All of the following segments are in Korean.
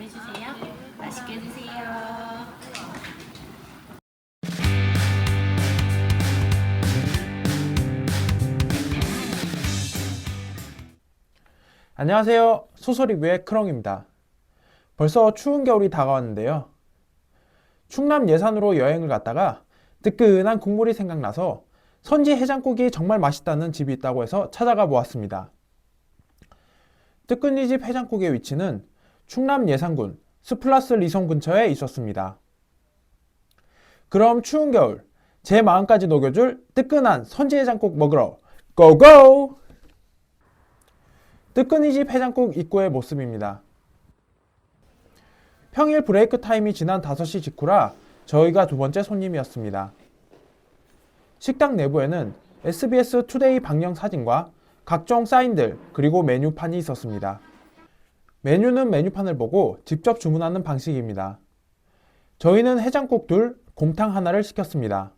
해주세요. 맛있게 드세요. 안녕하세요. 소설리뷰의 크롱입니다. 벌써 추운 겨울이 다가왔는데요. 충남 예산으로 여행을 갔다가 뜨끈한 국물이 생각나서 선지 해장국이 정말 맛있다는 집이 있다고 해서 찾아가 보았습니다. 뜨끈이 집 해장국의 위치는 충남 예산군 스플라스 리송 근처에 있었습니다. 그럼 추운 겨울 제 마음까지 녹여줄 뜨끈한 선지 해장국 먹으러 고고! 뜨끈이집 해장국 입구의 모습입니다. 평일 브레이크 타임이 지난 5시 직후라 저희가 두 번째 손님이었습니다. 식당 내부에는 SBS 투데이 방영 사진과 각종 사인들 그리고 메뉴판이 있었습니다. 메뉴는 메뉴판을 보고 직접 주문하는 방식입니다. 저희는 해장국 둘, 곰탕 하나를 시켰습니다.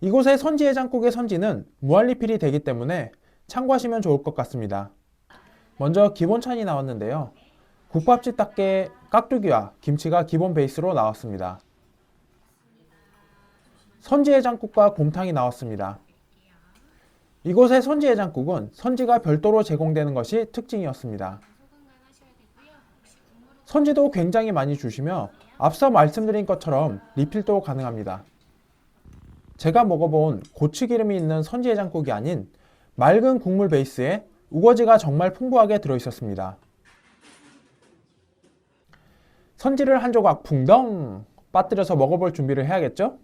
이곳의 선지 해장국의 선지는 무한리필이 되기 때문에 참고하시면 좋을 것 같습니다. 먼저 기본찬이 나왔는데요. 국밥집 답게 깍두기와 김치가 기본 베이스로 나왔습니다. 선지 해장국과 곰탕이 나왔습니다. 이곳의 선지 해장국은 선지가 별도로 제공되는 것이 특징이었습니다. 선지도 굉장히 많이 주시며 앞서 말씀드린 것처럼 리필도 가능합니다. 제가 먹어본 고추기름이 있는 선지해장국이 아닌 맑은 국물 베이스에 우거지가 정말 풍부하게 들어있었습니다. 선지를 한 조각 풍덩 빠뜨려서 먹어볼 준비를 해야겠죠?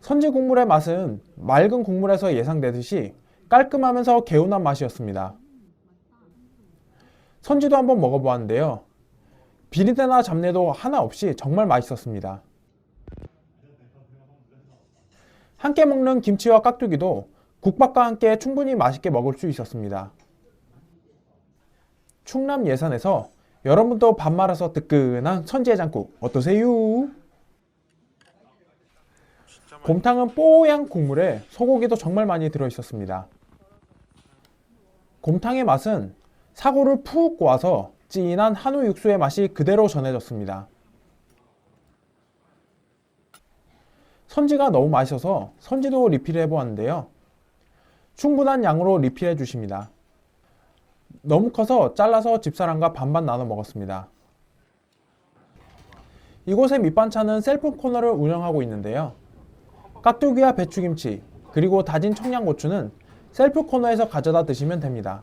선지 국물의 맛은 맑은 국물에서 예상되듯이 깔끔하면서 개운한 맛이었습니다. 선지도 한번 먹어보았는데요. 비린내나 잡내도 하나 없이 정말 맛있었습니다. 함께 먹는 김치와 깍두기도 국밥과 함께 충분히 맛있게 먹을 수 있었습니다. 충남 예산에서 여러분도 밥 말아서 뜨끈한 선지해장국 어떠세요? 곰탕은 뽀얀 국물에 소고기도 정말 많이 들어있었습니다. 곰탕의 맛은 사고를 푹 꼬아서 진한 한우 육수의 맛이 그대로 전해졌습니다. 선지가 너무 맛있어서 선지도 리필해 보았는데요. 충분한 양으로 리필해 주십니다. 너무 커서 잘라서 집사람과 반반 나눠 먹었습니다. 이곳의 밑반찬은 셀프 코너를 운영하고 있는데요. 깍두기와 배추김치, 그리고 다진 청양고추는 셀프 코너에서 가져다 드시면 됩니다.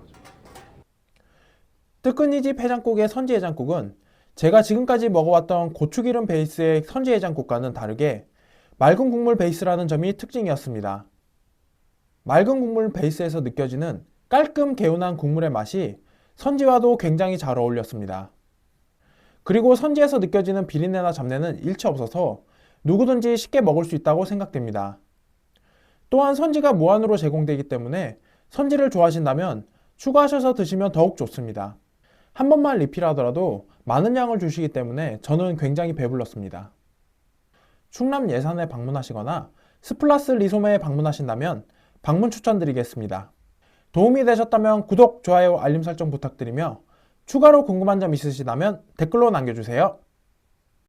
뜨끈이집 해장국의 선지 해장국은 제가 지금까지 먹어왔던 고추기름 베이스의 선지 해장국과는 다르게 맑은 국물 베이스라는 점이 특징이었습니다. 맑은 국물 베이스에서 느껴지는 깔끔 개운한 국물의 맛이 선지와도 굉장히 잘 어울렸습니다. 그리고 선지에서 느껴지는 비린내나 잡내는 일체 없어서 누구든지 쉽게 먹을 수 있다고 생각됩니다. 또한 선지가 무한으로 제공되기 때문에 선지를 좋아하신다면 추가하셔서 드시면 더욱 좋습니다. 한 번만 리필하더라도 많은 양을 주시기 때문에 저는 굉장히 배불렀습니다. 충남 예산에 방문하시거나 스플라스 리소메에 방문하신다면 방문 추천드리겠습니다. 도움이 되셨다면 구독, 좋아요, 알림 설정 부탁드리며 추가로 궁금한 점 있으시다면 댓글로 남겨주세요.